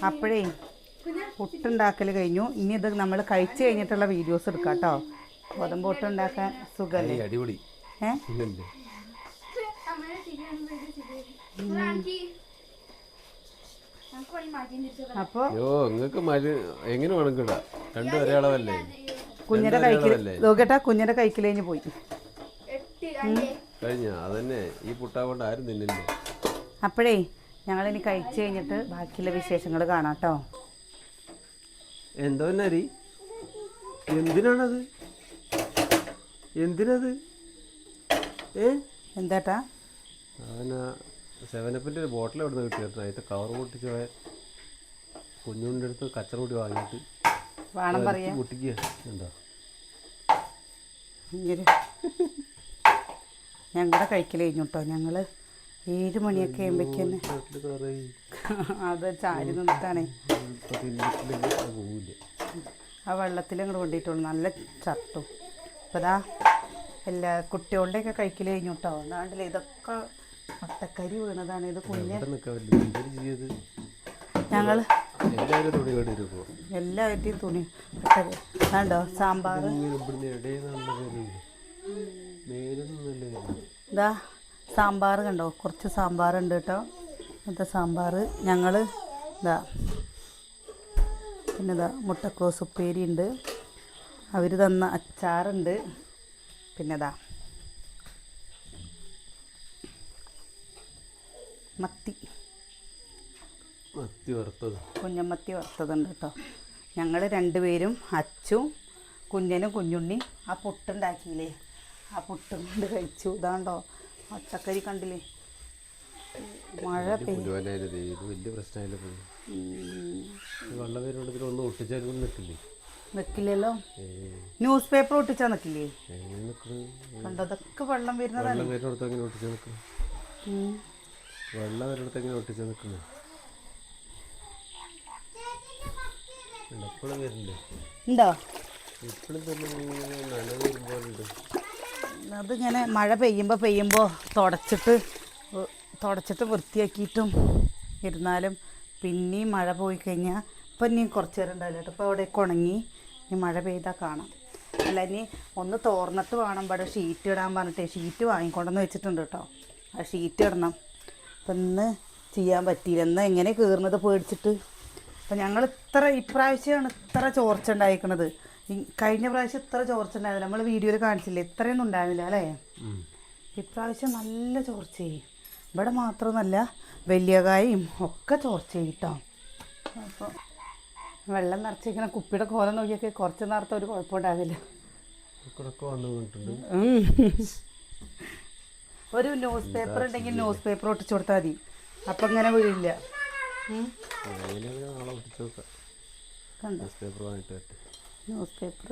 അപ്പോഴേ പുട്ടുണ്ടാക്കൽ കഴിഞ്ഞു. ഇനി ഇത് നമ്മൾ കഴിച്ചു കഴിഞ്ഞിട്ടുള്ള വീഡിയോസ് എടുക്കാം കേട്ടോ ഗോതമ്പ് പുട്ടുണ്ടാക്കാൻ സുഖമല്ലേ അടിപൊളി. യോ നിങ്ങക്ക് മരു എങ്ങനെ വേണമെങ്കിൽ രണ്ടും ഒരേ അളവല്ലേ ഒരേ കൈക്കിൽ നോക്കട്ടാ കുഞ്ഞിന്റെ കൈക്കിൽ കഴിഞ്ഞ് പോയി. കഴിഞ്ഞ? അതന്നെ. ഈ പുട്ടാവോണ്ട് ആരും തിന്നില്ല? അപ്പോഴേ ഞങ്ങളിനി കഴിച്ചു കഴിഞ്ഞിട്ട് ബാക്കിയുള്ള വിശേഷങ്ങൾ കാണാട്ടോ. കേട്ടോ എന്തോ നരി? എന്തിനാണത്? എന്തിനത്? എന്താട്ടാ? അവന് സെവനപ്പിന്റെ ഒരു ബോട്ടിൽ എവിടെ നിന്ന് കിട്ടിയിരുന്നു അതിന്റെ കവർ പൊട്ടിച്ച് പോയ കുഞ്ഞുണ്ടെ അടുത്ത് കച്ചറ കൂടി വാങ്ങിയിട്ട് വേണം പറയാ. പൊട്ടിക്കുക. എന്താ? ഞങ്ങളുടെ കഴിക്കൽ കഴിഞ്ഞു കേട്ടോ ഞങ്ങൾ ഏഴ് മണിയൊക്കെ ആകുമ്പോഴേക്ക് തന്നെ വീട്ടിൽ കയറി അത് ചാരി നിന്നിട്ടാണേ. ആ വെള്ളത്തിൽ അങ്ങോട്ട് കൊണ്ടിട്ടുള്ളൂ നല്ല ചട്ടും അപ്പോൾ എല്ലാ കുട്ടികളുടെയൊക്കെ കഴിക്കൽ കഴിഞ്ഞു കേട്ടോ നാട്ടിൽ ഇതൊക്കെ മുട്ടക്കരി വീണതാണ്. ഇത് കുഞ്ഞ് ഞങ്ങൾ എല്ലാവരുടെയും തുണി കണ്ടോ സാമ്പാർ. ഇതാ സാമ്പാർ കണ്ടോ കുറച്ച് സാമ്പാർ ഉണ്ട് കേട്ടോ. ഇന്നത്തെ സാമ്പാർ. ഞങ്ങൾ ഇതാ പിന്നെ ഇതാ മുട്ടക്കോസ് ഉപ്പേരി ഉണ്ട്. അവർ തന്ന അച്ചാറുണ്ട്. പിന്നെ ഇതാ മത്തി. മത്തി വറുത്തത്. കുഞ്ഞമ്മത്തി വറുത്തതുണ്ട് കേട്ടോ ഞങ്ങൾ രണ്ടുപേരും അച്ചും കുഞ്ഞനും കുഞ്ഞുണ്ണി ആ പുട്ടുണ്ടാക്കിയില്ലേ? ആ പുട്ടും കൊണ്ട് കഴിച്ചു. ഇതാണ്ടോ? ഒട്ടക്കരി കണ്ടില്ലേ? മഴ പെയ്തു വലിയ പ്രശ്നമായാലും പോയി വെള്ളം വരുന്നുണ്ടെങ്കിൽ ഒന്ന് ഒട്ടിച്ചാലും നിൽക്കില്ലേ? നിൽക്കില്ലല്ലോ ഏ. ന്യൂസ് പേപ്പർ ഒട്ടിച്ചാ നിക്കില്ലേ? എങ്ങനെ നിൽക്കുന്നു കണ്ടോ അതൊക്കെ വെള്ളം വരുന്നതാണ് വെള്ളം വരുന്നിടത്ത് എങ്ങനെ എപ്പോഴും ഉണ്ടോ? നനവ് വരുമ്പോഴുണ്ട്. അതിങ്ങനെ മഴ പെയ്യുമ്പോൾ പെയ്യുമ്പോൾ തുടച്ചിട്ട് തുടച്ചിട്ട് വൃത്തിയാക്കിയിട്ടും ഇരുന്നാലും പിന്നെയും മഴ പോയി കഴിഞ്ഞാൽ ഇപ്പം ഇനിയും കുറച്ച് നേരം ഉണ്ടാവില്ല കേട്ടോ. ഇപ്പോൾ അവിടെ ഉണങ്ങി ഇനി മഴ പെയ്താൽ കാണാം. അല്ല ഇനി ഒന്ന് തോർന്നിട്ട് വേണം ഇവിടെ ഷീറ്റ് ഇടാൻ പറഞ്ഞിട്ട്. ഷീറ്റ് വാങ്ങിക്കൊണ്ടെന്ന് വെച്ചിട്ടുണ്ട് കേട്ടോ. ആ ഷീറ്റ് ഇടണം. അപ്പം ഇന്ന് ചെയ്യാൻ പറ്റിയില്ല. ഇന്ന് എങ്ങനെ കയറുന്നത് പേടിച്ചിട്ട്? അപ്പം ഞങ്ങൾ ഇത്ര ഇപ്രാവശ്യമാണ് ഇത്ര ചോർച്ച ഉണ്ടായിരിക്കണത് കഴിഞ്ഞ പ്രാവശ്യം ഇത്ര ചോർച്ച ഉണ്ടായിരുന്നില്ല നമ്മൾ വീഡിയോയിൽ കാണിച്ചില്ലേ? ഇത്രയൊന്നും ഉണ്ടായിരുന്നില്ല അല്ലേ? ഇപ്രാവശ്യം നല്ല ചോർച്ചയായി. ഇവിടെ മാത്രമൊന്നുമല്ല വലിയ കായും ഒക്കെ ചോർച്ചയായി കേട്ടോ. അപ്പോൾ വെള്ളം നിറച്ച് ഇങ്ങനെ കുപ്പിയുടെ കോലം നോക്കിയൊക്കെ കുറച്ച് നേരത്തെ ഒരു കുഴപ്പമുണ്ടാവില്ല. [laughs] ഒരു ന്യൂസ് പേപ്പർ ഉണ്ടെങ്കിൽ ന്യൂസ് പേപ്പർ ഒട്ടിച്ചു കൊടുത്താൽ മതി. അപ്പം ഇങ്ങനെ വീഴില്ല. ന്യൂസ് പേപ്പർ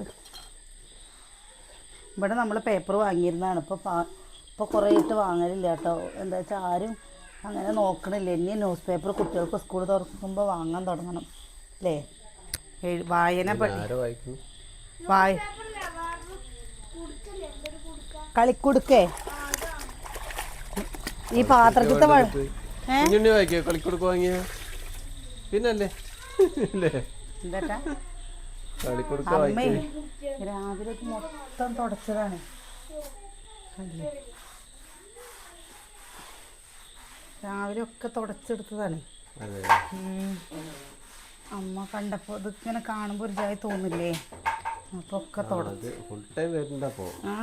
ഇവിടെ നമ്മൾ പേപ്പർ വാങ്ങിയിരുന്നതാണ്. ഇപ്പോൾ ഇപ്പൊ ഇപ്പോൾ കുറേ ആയിട്ട് വാങ്ങലില്ല കേട്ടോ. എന്താ വെച്ചാൽ ആരും അങ്ങനെ നോക്കണില്ല. ഇനി ന്യൂസ് പേപ്പർ കുട്ടികൾക്ക് സ്കൂൾ തുറക്കുമ്പോൾ വാങ്ങാൻ തുടങ്ങണം. അല്ലേ വായന വായ കളിക്കുടുക്കേ? ഈ പാത്രത്തിലത്തെ വായിക്കോ കളിക്കൊടുക്ക് വാങ്ങിയ? പിന്നല്ലേ? അമ്മേ രാവിലെ മൊത്തം തുടച്ചതാണ്. രാവിലെ ഒക്കെ തുടച്ചെടുത്തതാണ്. അമ്മ കണ്ടപ്പോൾ ഇതിങ്ങനെ കാണുമ്പോൾ ഒരു ജായി തോന്നില്ലേ? അപ്പോൾ ഒക്കെ തുട ഫുൾ ടൈം വരുന്നുണ്ടപ്പോ ആ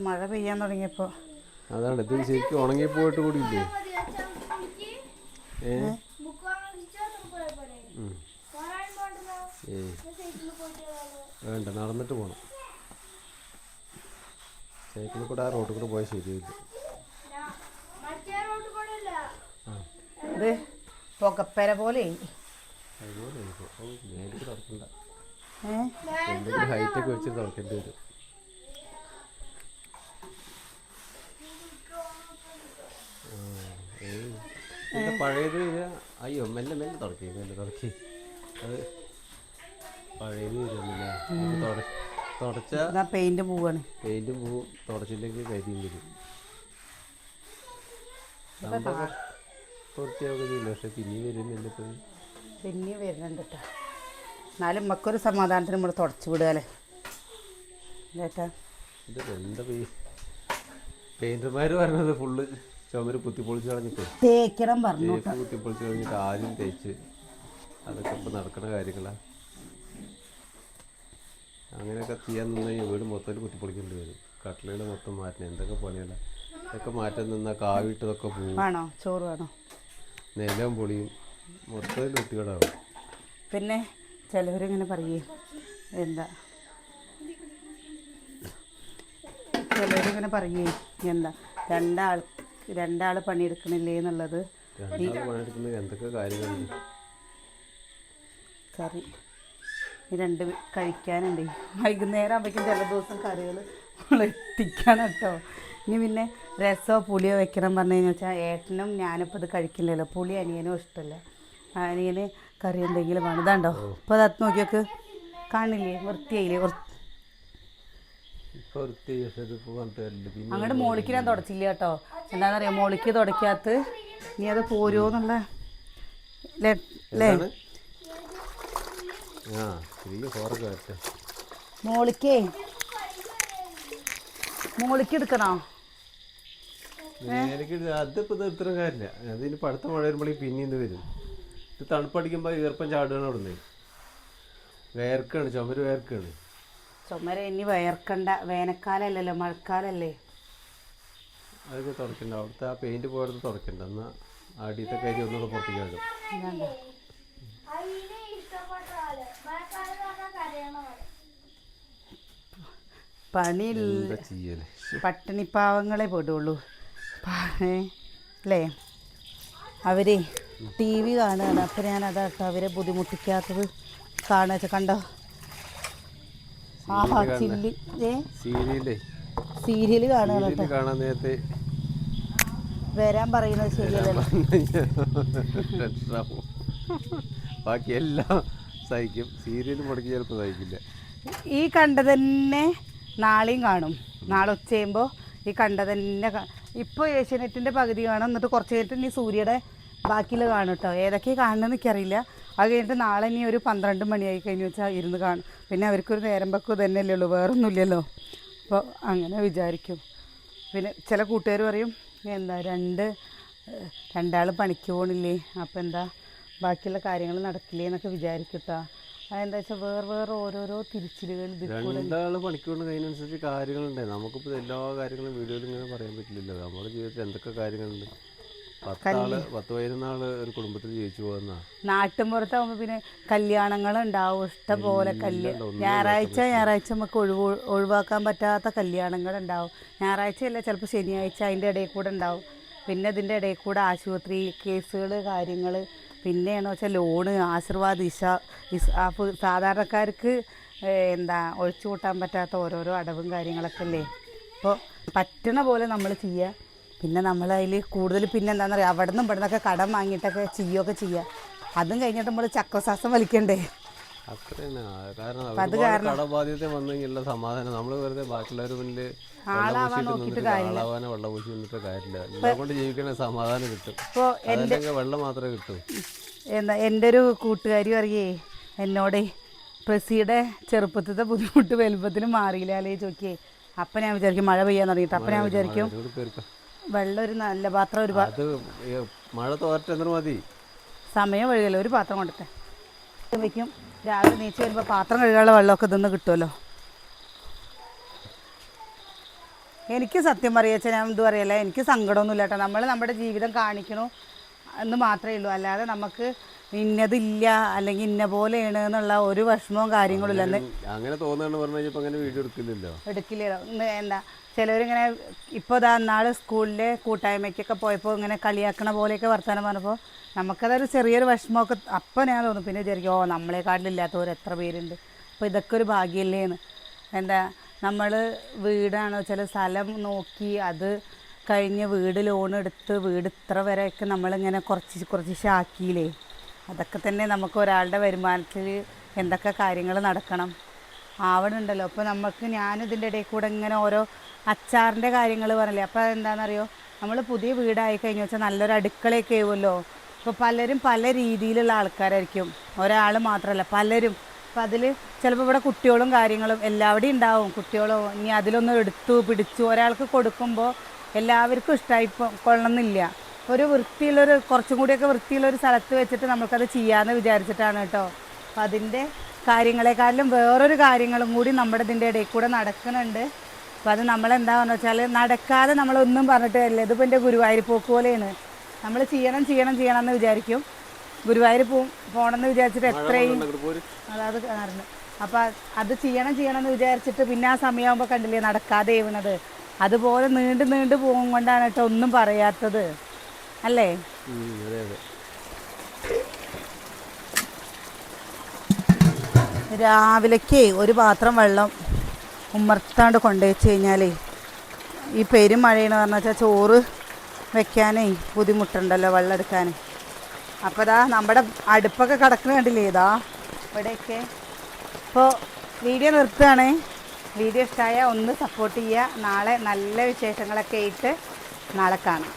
മഴ പെയ്യാൻ തുടങ്ങിയപ്പോൾ അതാണ് ഇത് ശരിക്കും ഉണങ്ങി പോയിട്ട് കൂടി ഏ. വേണ്ട നടന്നിട്ട് പോണം. സൈക്കിളിൽ കൂടെ ആ റോഡിൽ കൂടെ പോയാൽ ആ. ഇത് പുകപ്പര പോലെ അതുപോലെ ഇപ്പൊ. ഓ, മേലേക്ക് തുറക്കണ്ട. ഏ? ഹൈറ്റ് ഒക്കെ വെച്ച് തുറക്കേണ്ടി വരും. ആ, പഴയത് അയ്യോ മെല്ലെ മെല്ലെ തുറക്കി മെല്ലെ തുറക്കി. അത് പഴയത് വരുന്നില്ലേ തുടച്ച പെയിന്റ് പോവാണ്. പെയിന്റും പോവും തുടച്ചില്ലെങ്കിൽ കരിയും വരും. പക്ഷെ പിന്നെയും വരുന്നില്ല ഇപ്പം പിന്നെ വരുന്നുണ്ട് കേട്ടോ എന്നാലും നമുക്കൊരു സമാധാനത്തിന് നമ്മൾ തുടച്ചു വിടുകയല്ലേ ചേട്ടാ ഇത് എന്താ പെയ് പെയിന്റർമാർ പറഞ്ഞത് ഫുള്ള് ചുമര് കുത്തിപ്പൊളിച്ച് കളഞ്ഞിട്ട്. തേക്കണം പറഞ്ഞു തേപ്പ് കുത്തിപ്പൊളിച്ച് കളഞ്ഞിട്ട് ആദ്യം തേച്ച് അതൊക്കെ ഇപ്പം നടക്കുന്ന കാര്യങ്ങളാ. അങ്ങനെയൊക്കെ ചെയ്യാൻ വീട് മൊത്തം കുത്തിപ്പൊളിക്കേണ്ടി വരും. കട്ടിലയുടെ മൊത്തം മാറ്റണം. എന്തൊക്കെ പണിയല്ല ഇതൊക്കെ മാറ്റാൻ നിന്നാൽ കാവിട്ടതൊക്കെ പോകും ചോറ് വേണോ? നിലം പൊളിയും. പിന്നെ ചിലവരിങ്ങനെ പറയും എന്താ? ചിലവരിങ്ങനെ പറയും എന്താ? രണ്ടാൾ രണ്ടാൾ പണിയെടുക്കണില്ലേ എന്നുള്ളത്. കറി. രണ്ട് കഴിക്കാനുണ്ട്. വൈകുന്നേരം ആകുമ്പോഴേക്കും ചില ദിവസം കറികൾ നമ്മൾ എത്തിക്കണം കേട്ടോ ഇനി പിന്നെ രസമോ പുളിയോ വെക്കണം പറഞ്ഞു കഴിഞ്ഞാൽ ഏട്ടനും ഞാനിപ്പോൾ ഇത് കഴിക്കില്ലല്ലോ. പുളി അനിയനും ഇഷ്ടമല്ല അനിയന് കറി എന്തെങ്കിലും വേണം. ഇതാണ്ടോ? ഇപ്പോൾ അത് നോക്കിയൊക്കെ. കാണില്ലേ? വൃത്തിയായില്ലേ? അങ്ങോട്ട് മോളിക്ക് ഞാൻ തുടച്ചില്ല കേട്ടോ. എന്താണെന്നറിയാം മോളിക്ക് തുടക്കാത്ത ഇനി അത് പോരുമോന്നുള്ള മോളിക്കേ. മോളിക്ക് എടുക്കണോ? അതിപ്പോ ഇത് ഇത്ര കാര്യമില്ല. അതിന് അടുത്ത മഴ വരുമ്പോഴേ പിന്നെയും വരും. ഇത് തണുപ്പടിക്കുമ്പോൾ ഈർപ്പം ചാടുകയാണ് അവിടുന്ന്. വേർക്കാണ് ചുമര് വേർക്കാണ്. ചുമര ഇനി വയർക്കണ്ട വേനൽക്കാലല്ലല്ലോ മഴക്കാലല്ലേ. അതൊക്കെ തുടക്കണ്ട. അവിടുത്തെ ആ പെയിന്റ് പോയത് തുടക്കണ്ട. എന്നാ അടിയത്തെ കരി ഒന്നുകൂടെ പോലെ പണി പട്ടിണിപ്പാവങ്ങളെ പെടുള്ളൂ. അല്ലേ അവർ ടി വി കാണുകയാണ്. അപ്പം ഞാൻ അതാട്ടോ അവരെ ബുദ്ധിമുട്ടിക്കാത്തത് കാണുക കണ്ടോ? ആഹാ ചില്ലി. ഏ? സീരിയലേ. സീരിയൽ കാണുകയാണ് കാണാൻ നേരത്തെ വരാൻ പറയുന്നത് ശരിയല്ലല്ലോ. ബാക്കി എല്ലാം സഹിക്കും. സീരിയൽ മുടക്കി ചിലപ്പോൾ സഹിക്കില്ല. ഈ കണ്ട തന്നെ നാളെയും കാണും. നാളെ ഉച്ചയുമ്പോൾ ഈ കണ്ട തന്നെ ഇപ്പോൾ ഏഷ്യാനെറ്റിന്റെ പകുതി കാണും. എന്നിട്ട് കുറച്ച് കഴിഞ്ഞിട്ട് ഇനി സൂര്യയുടെ ബാക്കിയിൽ കാണും കേട്ടോ ഏതൊക്കെ കാണണമെന്ന് എനിക്കറിയില്ല. അത് കഴിഞ്ഞിട്ട് നാളെ ഇനി ഒരു പന്ത്രണ്ട് മണിയായി കഴിഞ്ഞ് വെച്ചാൽ ഇരുന്ന് കാണും. പിന്നെ അവർക്കൊരു നേരം വെക്കും തന്നെയല്ലേ ഉള്ളൂ വേറൊന്നുമില്ലല്ലോ. അപ്പോൾ അങ്ങനെ വിചാരിക്കും. പിന്നെ ചില കൂട്ടുകാർ പറയും എന്താ രണ്ട് രണ്ടാൾ പണിക്ക് പോകണില്ലേ അപ്പോൾ എന്താ ബാക്കിയുള്ള കാര്യങ്ങൾ നടക്കില്ലേ? എന്നൊക്കെ വിചാരിക്കും കേട്ടോ അതെന്താ വെച്ചാൽ വേറെ വേറെ ഓരോരോ തിരിച്ചിലുകൾ രണ്ടാൾ പണിക്കൊണ്ട് കഴിയുന്നതനുസരിച്ച് കാര്യങ്ങളുണ്ട്. നമുക്കിപ്പോൾ എല്ലാ കാര്യങ്ങളും വീഡിയോയിൽ ഇങ്ങനെ പറയാൻ പറ്റില്ലല്ലോ. നമ്മുടെ ജീവിതത്തിൽ എന്തൊക്കെ കാര്യങ്ങളുണ്ട്? പത്താൾ പത്ത് പതിനൊന്നാൾ ഒരു കുടുംബത്തിൽ ജീവിച്ചു പോകുന്ന നാട്ടിൻപുറത്താകുമ്പോൾ പിന്നെ കല്യാണങ്ങളുണ്ടാവും. ഇഷ്ടംപോലെ കല്യാണം ഞായറാഴ്ച ഞായറാഴ്ച നമുക്ക് ഒഴിവ് ഒഴിവാക്കാൻ പറ്റാത്ത കല്യാണങ്ങൾ ഉണ്ടാവും ഞായറാഴ്ചയല്ല ചിലപ്പോൾ ശനിയാഴ്ച അതിന്റെ ഇടയിൽ കൂടെ ഉണ്ടാവും. പിന്നെ ഇതിന്റെ ഇടയിൽ കൂടെ ആശുപത്രി കേസുകൾ കാര്യങ്ങൾ പിന്നെയാണെന്ന് വെച്ചാൽ ലോണ് ആശീർവാദ് ഇഷ ഇസാഫ് സാധാരണക്കാർക്ക് എന്താ ഒഴിച്ചു കൂട്ടാൻ പറ്റാത്ത ഓരോരോ അടവും കാര്യങ്ങളൊക്കെ അല്ലേ അപ്പോൾ പറ്റണ പോലെ നമ്മൾ ചെയ്യുക പിന്നെ നമ്മൾ അതിൽ കൂടുതൽ പിന്നെ എന്താണെന്ന് പറയുക അവിടെ നിന്നും ഇവിടെ നിന്നൊക്കെ കടം വാങ്ങിയിട്ടൊക്കെ ചെയ്യുകയൊക്കെ ചെയ്യുക അതും കഴിഞ്ഞിട്ട് നമ്മൾ ചക്രശ്വാസം വലിക്കണ്ടേ? എന്റെ കാരണം കടബാധ്യത സമാധാനം. നമ്മൾ വെറുതെ ബാക്കിയുള്ളവർ മുന്നിൽ ആളാവാൻ നോക്കിയിട്ട് കാര്യമില്ല. ആളാവാനോ വെള്ളം പൂശി നിന്നിട്ട് കാര്യമില്ല. എല്ലാം കൊണ്ട് ജീവിക്കണ സമാധാനം കിട്ടും. ഇപ്പോൾ അതല്ലെങ്കിൽ വെള്ളം മാത്രമേ കിട്ടൂ. എന്താ എന്റെ ഒരു കൂട്ടുകാരി പറയേ എന്നോട് പ്രസിയുടെ ചെറുപ്പത്തിലത്തെ ബുദ്ധിമുട്ട് വലുപ്പത്തിൽ മാറിയില്ലേ ചോദിക്കേ. അപ്പം ഞാൻ വിചാരിക്കും മഴ പെയ്യാൻ തുടങ്ങിയിട്ട്. അപ്പം ഞാൻ വിചാരിക്കും അതുകൊണ്ട് വെള്ളം ഒരു നല്ല പാത്രം ഒരു അത് മഴ തോരട്ടെ എന്നിട്ട് മതി. സമയം വഴുകല്ലോ ഒരു പാത്രം കൊണ്ടിട്ട്. വയ്ക്കും രാവിലെ നീച്ച് വരുമ്പോൾ പാത്രം കഴുകാനുള്ള വെള്ളമൊക്കെ ഇതൊന്ന് കിട്ടുമല്ലോ. എനിക്ക് സത്യം പറയാച്ച ഞാൻ എന്തു പറയല്ല എനിക്ക് സങ്കടമൊന്നുമില്ല കേട്ടോ. നമ്മൾ നമ്മുടെ ജീവിതം കാണിക്കണു എന്ന് മാത്രമേ ഉള്ളൂ. അല്ലാതെ നമുക്ക് ഇന്നതില്ല അല്ലെങ്കിൽ ഇന്ന പോലെയാണ് എന്നുള്ള ഒരു വിഷമവും കാര്യങ്ങളും അങ്ങനെ തോന്നുന്നു പറഞ്ഞു അങ്ങനെ വീഡിയോ എടുക്കില്ലല്ലോ. എടുക്കില്ലല്ലോ ഇന്ന് എന്താ ചിലവരിങ്ങനെ ഇപ്പോൾ ഇതാ നാൾ സ്കൂളിലെ കൂട്ടായ്മയ്ക്കൊക്കെ പോയപ്പോൾ ഇങ്ങനെ കളിയാക്കണ പോലെയൊക്കെ വർത്തമാനം പറഞ്ഞപ്പോൾ നമുക്കതൊരു ചെറിയൊരു വിഷമമൊക്കെ അപ്പം ഞാൻ തോന്നും പിന്നെ വിചാരിക്കും ഓ നമ്മളെക്കാട്ടിലില്ലാത്തവർ എത്ര പേരുണ്ട്. അപ്പോൾ ഇതൊക്കെ ഒരു ഭാഗ്യമല്ലേന്ന് എന്താ നമ്മൾ വീടാണോ ചില സ്ഥലം നോക്കി അത് കഴിഞ്ഞ് വീട് ലോൺ എടുത്ത് വീട് ഇത്ര വരെയൊക്കെ നമ്മളിങ്ങനെ കുറച്ച് കുറച്ച് ശാക്കിയില്ലേ? അതൊക്കെ തന്നെ നമുക്ക് ഒരാളുടെ വരുമാനത്തിൽ എന്തൊക്കെ കാര്യങ്ങൾ നടക്കണം. ആവണുണ്ടല്ലോ. അപ്പോൾ നമുക്ക് ഞാനിതിന്റെ ഇടയിൽ കൂടെ ഇങ്ങനെ ഓരോ അച്ചാറിന്റെ കാര്യങ്ങൾ പറഞ്ഞില്ലേ. അപ്പോൾ അതെന്താണെന്നറിയോ നമ്മൾ പുതിയ വീടായി കഴിഞ്ഞു വെച്ചാൽ നല്ലൊരു അടുക്കളയൊക്കെ ആവുമല്ലോ. അപ്പോൾ പലരും പല രീതിയിലുള്ള ആൾക്കാരായിരിക്കും. ഒരാൾ മാത്രമല്ല പലരും. അപ്പോൾ അതിൽ ചിലപ്പോൾ ഇവിടെ കുട്ടികളും കാര്യങ്ങളും എല്ലാവിടെയും ഉണ്ടാവും. കുട്ടികളോ ഇനി അതിലൊന്നും എടുത്തു പിടിച്ചു ഒരാൾക്ക് കൊടുക്കുമ്പോൾ എല്ലാവർക്കും ഇഷ്ടമായി കൊള്ളണമെന്നില്ല ഒരു വൃത്തിയുള്ളൊരു കുറച്ചും കൂടിയൊക്കെ വൃത്തിയുള്ളൊരു സ്ഥലത്ത് വെച്ചിട്ട് നമുക്കത് ചെയ്യാമെന്ന് വിചാരിച്ചിട്ടാണ് കേട്ടോ. അപ്പം അതിന്റെ കാര്യങ്ങളെക്കാളും വേറൊരു കാര്യങ്ങളും കൂടി നമ്മുടെ ഇതിന്റെ ഇടയിൽ കൂടെ നടക്കുന്നുണ്ട്. അപ്പോൾ അത് നമ്മളെന്താണെന്ന് വെച്ചാൽ നടക്കാതെ നമ്മളൊന്നും പറഞ്ഞിട്ട് അല്ലേ ഇതിപ്പോൾ എന്റെ ഗുരുവായൂർ പോക്ക് പോലെയാണ്. നമ്മൾ ചെയ്യണം ചെയ്യണം ചെയ്യണം എന്ന് വിചാരിക്കും. ഗുരുവായൂർ പോകും പോകണമെന്ന് വിചാരിച്ചിട്ട് എത്രയും അതായത് കാരണം. അപ്പോൾ അത് ചെയ്യണം ചെയ്യണം എന്ന് വിചാരിച്ചിട്ട് പിന്നെ ആ സമയമാകുമ്പോൾ കണ്ടില്ലേ നടക്കാതെ ചെയ്യുന്നത് അതുപോലെ നീണ്ടു നീണ്ടു പോകും കൊണ്ടാണ് കേട്ടോ ഒന്നും പറയാത്തത്. അല്ലേ? രാവിലേക്ക് ഒരു പാത്രം വെള്ളം ഉമ്മർത്താണ്ട് കൊണ്ടുവച്ച് കഴിഞ്ഞാലേ ഈ പെരും പെരുമഴയെന്ന് പറഞ്ഞാൽ വെച്ചാൽ ചോറ് വെക്കാനേ ബുദ്ധിമുട്ടുണ്ടല്ലോ വെള്ളം എടുക്കാൻ അപ്പോൾ ഇതാ നമ്മുടെ അടുപ്പൊക്കെ കിടക്കുന്ന കണ്ടില്ലേ ഇതാ ഇവിടെയൊക്കെ. ഇപ്പോൾ വീഡിയോ നിർത്തുകയാണ് വീഡിയോ ഇഷ്ടമായ ഒന്ന് സപ്പോർട്ട് ചെയ്യുക. നാളെ നല്ല വിശേഷങ്ങളൊക്കെ ആയിട്ട് നാളെ കാണാം.